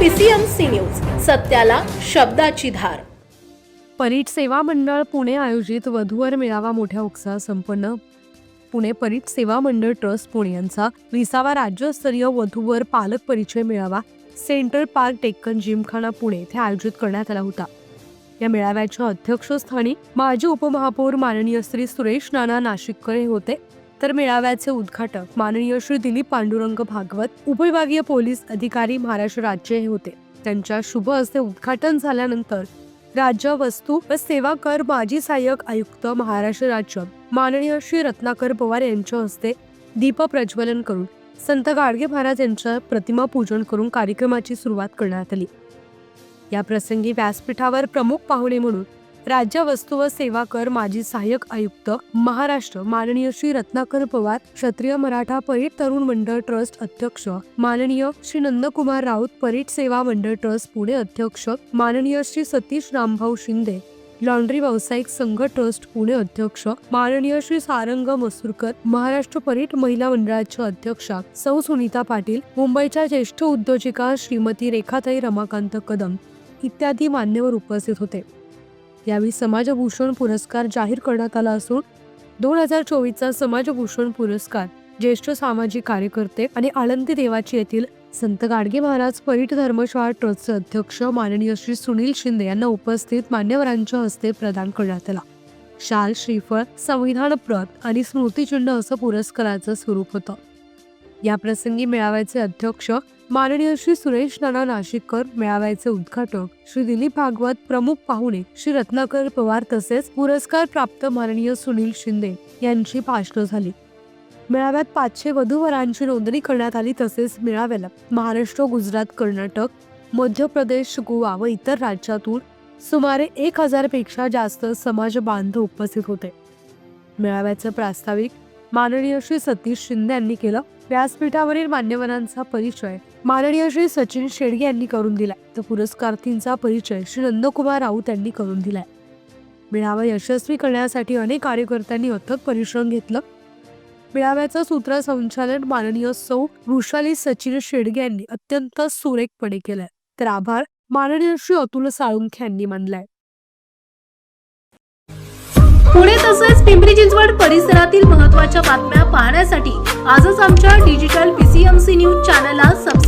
PCMC news सत्याला शब्दाची धार. परीट सेवा मंडळ पुणे आयोजित वधूवर मेळावा मोठ्या उत्साहात संपन्न. पुणे परीट सेवा मंडळ ट्रस्ट पुणे यांचा विसावा राज्यस्तरीय वधूवर पालक परिचय मेळावा सेंट्रल पार्क टेक्कन जिमखाना पुणे येथे आयोजित करण्यात आला होता. या मेळाव्याच्या अध्यक्षस्थानी माजी उपमहापौर माननीय श्री सुरेश नाना नाशिककर हे होते. तर मेळाव्याचे उद्घाटक माननीय श्री दिलीप पांडुरंग भागवत उपविभागीय पोलीस अधिकारी महाराष्ट्र राज्य हे होते. त्यांच्या शुभ हस्ते उद्घाटन झाल्यानंतर राज्य वस्तू व सेवा कर माजी सहाय्यक आयुक्त महाराष्ट्र राज्य माननीय श्री रत्नाकर पवार यांच्या हस्ते दीप प्रज्वलन करून संत गाडगे महाराज यांच्या प्रतिमा पूजन करून कार्यक्रमाची सुरुवात करण्यात आली. या प्रसंगी व्यासपीठावर प्रमुख पाहुणे म्हणून राज्य वस्तू व सेवा कर माजी सहाय्यक आयुक्त महाराष्ट्र माननीय श्री रत्नाकर पवार क्षत्रिय मराठा परीट तरुण मंडळ ट्रस्ट अध्यक्ष माननीय श्री नंदकुमार राऊत परीट सेवा मंडळ ट्रस्ट पुणे अध्यक्ष माननीय श्री सतीश रामभाऊ शिंदे लॉन्ड्री व्यावसायिक संघ ट्रस्ट पुणे अध्यक्ष माननीय श्री सारंग मसूरकर महाराष्ट्र परीट महिला मंडळाच्या अध्यक्षा सौ सुनीता पाटील मुंबईच्या ज्येष्ठ उद्योजिका श्रीमती रेखाताई रमाकांत कदम इत्यादी मान्यवर उपस्थित होते. यावेळी समाजभूषण पुरस्कार जाहीर करण्यात आला असून दोन हजार चोवीसचा समाजभूषण पुरस्कार ज्येष्ठ सामाजिक कार्यकर्ते आणि आळंदी देवाची येथील संत गाडगे महाराज परीट धर्मशाळा ट्रस्टचे अध्यक्ष माननीय श्री सुनील शिंदे यांना उपस्थित मान्यवरांच्या हस्ते प्रदान करण्यात आला. शाल श्रीफळ संविधान प्रत आणि स्मृतिचिन्ह असं पुरस्काराचं स्वरूप होतं. या प्रसंगी मेळाव्याचे अध्यक्ष माननीय श्री सुरेश नाना नाशिककर मेळाव्याचे उद्घाटक श्री दिलीप भागवत प्रमुख पाहुणे श्री रत्नाकर पवार तसेच पुरस्कार प्राप्त माननीय सुनील शिंदे यांची भाषणं झाली. मेळाव्यात पाचशे वधूवरांची नोंदणी करण्यात आली तसेच मेळाव्याला महाराष्ट्र गुजरात कर्नाटक मध्य प्रदेश गोवा व इतर राज्यातून सुमारे एक हजारपेक्षा जास्त समाज बांधव उपस्थित होते. मेळाव्याचं प्रास्ताविक माननीय श्री सतीश शिंदे यांनी केलं. व्यासपीठावरील मान्यवरांचा परिचय माननीय श्री सचिन शेडगे यांनी करून दिला तर पुरस्कार्थींचा परिचय श्री नंदकुमार राऊत यांनी करून दिलाय. मेळावा यशस्वी करण्यासाठी अनेक कार्यकर्त्यांनी अथक परिश्रम घेतलं. मेळाव्याचं सूत्रसंचालन माननीय सौ वृषाली सचिन शेडगे यांनी अत्यंत सुरेखपणे केलंय. तर आभार माननीय श्री अतुल साळुंखे यांनी मानलाय. पुणे तसेच पिंपरी चिंचवड परिसरातील महत्त्वाच्या बातम्या पाहण्यासाठी आजच आमच्या डिजिटल पीसीएमसी न्यूज चॅनलला सबस्क्राईब